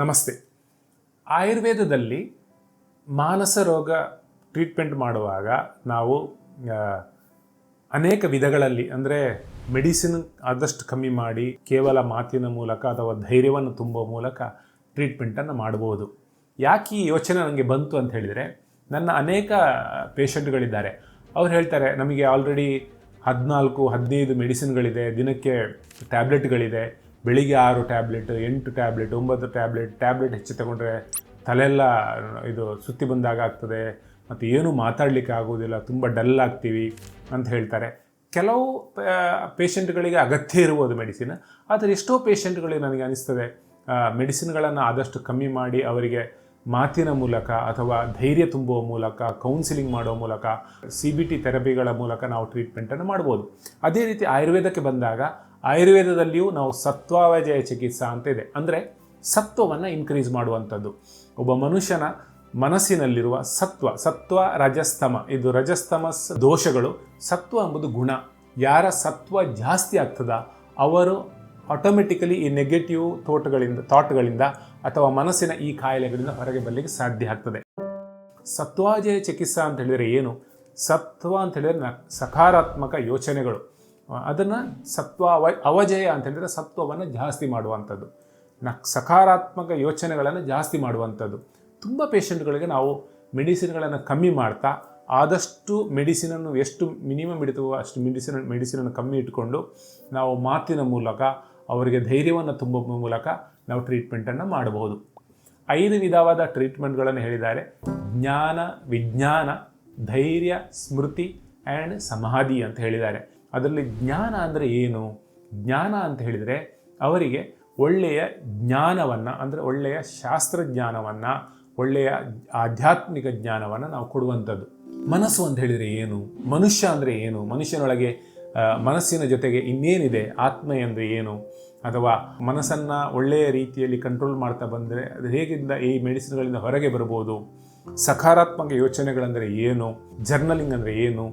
ನಮಸ್ತೆ. ಆಯುರ್ವೇದದಲ್ಲಿ ಮಾನಸ ರೋಗ ಟ್ರೀಟ್ಮೆಂಟ್ ಮಾಡುವಾಗ ನಾವು ಅನೇಕ ವಿಧಗಳಲ್ಲಿ, ಅಂದರೆ ಮೆಡಿಸಿನ್ ಆದಷ್ಟು ಕಮ್ಮಿ ಮಾಡಿ, ಕೇವಲ ಮಾತಿನ ಮೂಲಕ ಅಥವಾ ಧೈರ್ಯವನ್ನು ತುಂಬುವ ಮೂಲಕ ಟ್ರೀಟ್ಮೆಂಟನ್ನು ಮಾಡ್ಬೋದು. ಯಾಕೆ ಈ ಯೋಚನೆ ನನಗೆ ಬಂತು ಅಂತ ಹೇಳಿದರೆ, ನನ್ನ ಅನೇಕ ಪೇಷಂಟ್ಗಳಿದ್ದಾರೆ. ಅವ್ರು ಹೇಳ್ತಾರೆ, ನಮಗೆ ಆಲ್ರೆಡಿ ಹದಿನಾಲ್ಕು, ಹದಿನೈದು ಮೆಡಿಸಿನ್ಗಳಿದೆ ದಿನಕ್ಕೆ ಟ್ಯಾಬ್ಲೆಟ್ಗಳಿದೆ ಬೆಳಿಗ್ಗೆ ಆರು ಟ್ಯಾಬ್ಲೆಟ್ ಎಂಟು ಟ್ಯಾಬ್ಲೆಟ್ ಒಂಬತ್ತು ಟ್ಯಾಬ್ಲೆಟ್ ಟ್ಯಾಬ್ಲೆಟ್ ಹೆಚ್ಚು ತಗೊಂಡ್ರೆ ತಲೆಯೆಲ್ಲ ಇದು ಸುತ್ತಿ ಬಂದಾಗ ಆಗ್ತದೆ ಮತ್ತು ಏನೂ ಮಾತಾಡಲಿಕ್ಕೆ ಆಗೋದಿಲ್ಲ ತುಂಬ ಡಲ್ ಆಗ್ತೀವಿ ಅಂತ ಹೇಳ್ತಾರೆ. ಕೆಲವು ಪೇಷಂಟ್ಗಳಿಗೆ ಅಗತ್ಯ ಇರ್ಬೋದು ಮೆಡಿಸಿನ್ ಆದರೆ ಎಷ್ಟೋ ಪೇಷಂಟ್ಗಳಿಗೆ ನನಗೆ ಅನಿಸ್ತದೆ ಮೆಡಿಸಿನ್ಗಳನ್ನು ಆದಷ್ಟು ಕಮ್ಮಿ ಮಾಡಿ ಅವರಿಗೆ ಮಾತಿನ ಮೂಲಕ ಅಥವಾ ಧೈರ್ಯ ತುಂಬುವ ಮೂಲಕ ಕೌನ್ಸಿಲಿಂಗ್ ಮಾಡುವ ಮೂಲಕ ಸಿ ಬಿ ಟಿ ಥೆರಪಿಗಳ ಮೂಲಕ ನಾವು ಟ್ರೀಟ್ಮೆಂಟನ್ನು ಮಾಡ್ಬೋದು. ಅದೇ ರೀತಿ ಆಯುರ್ವೇದಕ್ಕೆ ಬಂದಾಗ ಆಯುರ್ವೇದದಲ್ಲಿಯೂ ನಾವು ಸತ್ವಾವಜಯ ಚಿಕಿತ್ಸಾ ಅಂತ ಇದೆ ಅಂದರೆ ಸತ್ವವನ್ನು ಇನ್ಕ್ರೀಸ್ ಮಾಡುವಂಥದ್ದು. ಒಬ್ಬ ಮನುಷ್ಯನ ಮನಸ್ಸಿನಲ್ಲಿರುವ ಸತ್ವ ಸತ್ವ ರಜಸ್ತಮ. ಇದು ರಜಸ್ತಮ ದೋಷಗಳು. ಸತ್ವ ಎಂಬುದು ಗುಣ. ಯಾರ ಸತ್ವ ಜಾಸ್ತಿ ಆಗ್ತದ? ಅವರು ಆಟೋಮೆಟಿಕಲಿ ಈ ನೆಗೆಟಿವ್ ಥೋಟ್ಗಳಿಂದ ಥಾಟ್ಗಳಿಂದ ಅಥವಾ ಮನಸ್ಸಿನ ಈ ಕಾಯಿಲೆಗಳಿಂದ ಹೊರಗೆ ಬರಲಿಕ್ಕೆ ಸಾಧ್ಯ ಆಗ್ತದೆ. ಸತ್ವಾಜಯ ಚಿಕಿತ್ಸಾ ಅಂತ ಹೇಳಿದರೆ ಏನು? ಸತ್ವ ಅಂತ ಹೇಳಿದರೆ ಸಕಾರಾತ್ಮಕ ಯೋಚನೆಗಳು. ಅದನ್ನು ಸತ್ವ ಅವ, ಅವಜಯ ಅಂತ ಹೇಳಿದರೆ ಸತ್ವವನ್ನು ಜಾಸ್ತಿ ಮಾಡುವಂಥದ್ದು. ನ ಸಕಾರಾತ್ಮಕ ಯೋಚನೆಗಳನ್ನು ಜಾಸ್ತಿ ಮಾಡುವಂಥದ್ದು. ತುಂಬ ಪೇಷಂಟ್ಗಳಿಗೆ ನಾವು ಮೆಡಿಸಿನ್ಗಳನ್ನು ಕಮ್ಮಿ ಮಾಡ್ತಾ, ಆದಷ್ಟು ಮೆಡಿಸಿನನ್ನು ಎಷ್ಟು ಮಿನಿಮಮ್ ಇಡ್ತೀವೋ ಅಷ್ಟು ಮೆಡಿಸಿನ್, ಮೆಡಿಸಿನನ್ನು ಕಮ್ಮಿ ಇಟ್ಕೊಂಡು ನಾವು ಮಾತಿನ ಮೂಲಕ, ಅವರಿಗೆ ಧೈರ್ಯವನ್ನು ತುಂಬುವ ಮೂಲಕ ನಾವು ಟ್ರೀಟ್ಮೆಂಟನ್ನು ಮಾಡಬಹುದು. ಐದು ವಿಧವಾದ ಟ್ರೀಟ್ಮೆಂಟ್ಗಳನ್ನು ಹೇಳಿದ್ದಾರೆ. ಜ್ಞಾನ, ವಿಜ್ಞಾನ, ಧೈರ್ಯ, ಸ್ಮೃತಿ ಆ್ಯಂಡ್ ಸಮಾಧಿ ಅಂತ ಹೇಳಿದ್ದಾರೆ. ಅದರಲ್ಲಿ ಜ್ಞಾನ ಅಂದರೆ ಏನು? ಜ್ಞಾನ ಅಂತ ಹೇಳಿದರೆ ಅವರಿಗೆ ಒಳ್ಳೆಯ ಜ್ಞಾನವನ್ನು ಅಂದರೆ ಒಳ್ಳೆಯ ಶಾಸ್ತ್ರಜ್ಞಾನವನ್ನು ಒಳ್ಳೆಯ ಆಧ್ಯಾತ್ಮಿಕ ಜ್ಞಾನವನ್ನು ನಾವು ಕೊಡುವಂಥದ್ದು. ಮನಸ್ಸು ಅಂತ ಹೇಳಿದರೆ ಏನು? ಮನುಷ್ಯ ಅಂದರೆ ಏನು? ಮನುಷ್ಯನೊಳಗೆ ಮನಸ್ಸಿನ ಜೊತೆಗೆ ಇನ್ನೇನಿದೆ? ಆತ್ಮ ಅಂದರೆ ಏನು? ಅಥವಾ ಮನಸ್ಸನ್ನು ಒಳ್ಳೆಯ ರೀತಿಯಲ್ಲಿ ಕಂಟ್ರೋಲ್ ಮಾಡ್ತಾ ಬಂದರೆ ಅದು ಹೇಗಿಂದ ಈ ಮೆಡಿಸಿನ್ಗಳಿಂದ ಹೊರಗೆ ಬರ್ಬೋದು? ಸಕಾರಾತ್ಮಕ ಯೋಚನೆಗಳಂದರೆ ಏನು? ಜರ್ನಲಿಂಗ್ ಅಂದರೆ ಏನು?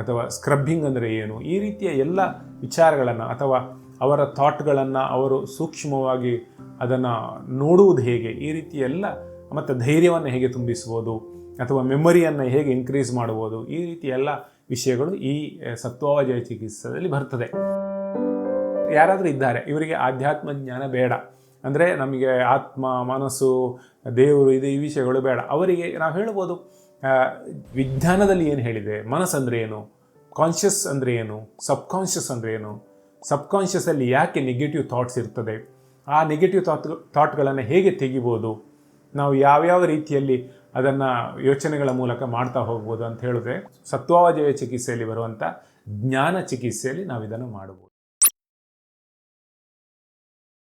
ಅಥವಾ ಸ್ಕ್ರಬ್ಬಿಂಗ್ ಅಂದರೆ ಏನು? ಈ ರೀತಿಯ ಎಲ್ಲ ವಿಚಾರಗಳನ್ನು ಅಥವಾ ಅವರ ಥಾಟ್ಗಳನ್ನು ಅವರು ಸೂಕ್ಷ್ಮವಾಗಿ ಅದನ್ನು ನೋಡುವುದು ಹೇಗೆ? ಈ ರೀತಿ ಎಲ್ಲ ಮತ್ತು ಧೈರ್ಯವನ್ನು ಹೇಗೆ ತುಂಬಿಸ್ಬೋದು ಅಥವಾ ಮೆಮೊರಿಯನ್ನು ಹೇಗೆ ಇನ್ಕ್ರೀಸ್ ಮಾಡ್ಬೋದು ಈ ರೀತಿ ಎಲ್ಲ ವಿಷಯಗಳು ಈ ಸತ್ವಾವಜಯ ಚಿಕಿತ್ಸೆಯಲ್ಲಿ ಬರ್ತದೆ. ಯಾರಾದರೂ ಇದ್ದಾರೆ, ಇವರಿಗೆ ಆಧ್ಯಾತ್ಮ ಜ್ಞಾನ ಬೇಡ. ಅಂದರೆ ನಮಗೆ ಆತ್ಮ, ಮನಸ್ಸು, ದೇವರು, ಇದು ಈ ವಿಷಯಗಳು ಬೇಡ. ಅವರಿಗೆ ನಾವು ಹೇಳ್ಬೋದು ವಿಜ್ಞಾನದಲ್ಲಿ ಏನು ಹೇಳಿದೆ? ಮನಸ್ಸಂದ್ರೆ ಏನು? ಕಾನ್ಷಿಯಸ್ ಅಂದರೆ ಏನು? ಸಬ್ಕಾನ್ಷಿಯಸ್ ಅಂದರೆ ಏನು? ಸಬ್ಕಾನ್ಷಿಯಸಲ್ಲಿ ಯಾಕೆ ನೆಗೆಟಿವ್ ಥಾಟ್ಸ್ ಇರ್ತದೆ? ಆ ನೆಗೆಟಿವ್ ಥಾಟ್ ಥಾಟ್ಗಳನ್ನು ಹೇಗೆ ತೆಗಿಬೋದು? ನಾವು ಯಾವ್ಯಾವ ರೀತಿಯಲ್ಲಿ ಅದನ್ನು ಯೋಚನೆಗಳ ಮೂಲಕ ಮಾಡ್ತಾ ಹೋಗ್ಬೋದು ಅಂತ ಹೇಳಿದ್ರೆ, ಸತ್ವಾವಜಯ ಚಿಕಿತ್ಸೆಯಲ್ಲಿ ಬರುವಂಥ ಜ್ಞಾನ ಚಿಕಿತ್ಸೆಯಲ್ಲಿ ನಾವು ಇದನ್ನು ಮಾಡಬಹುದು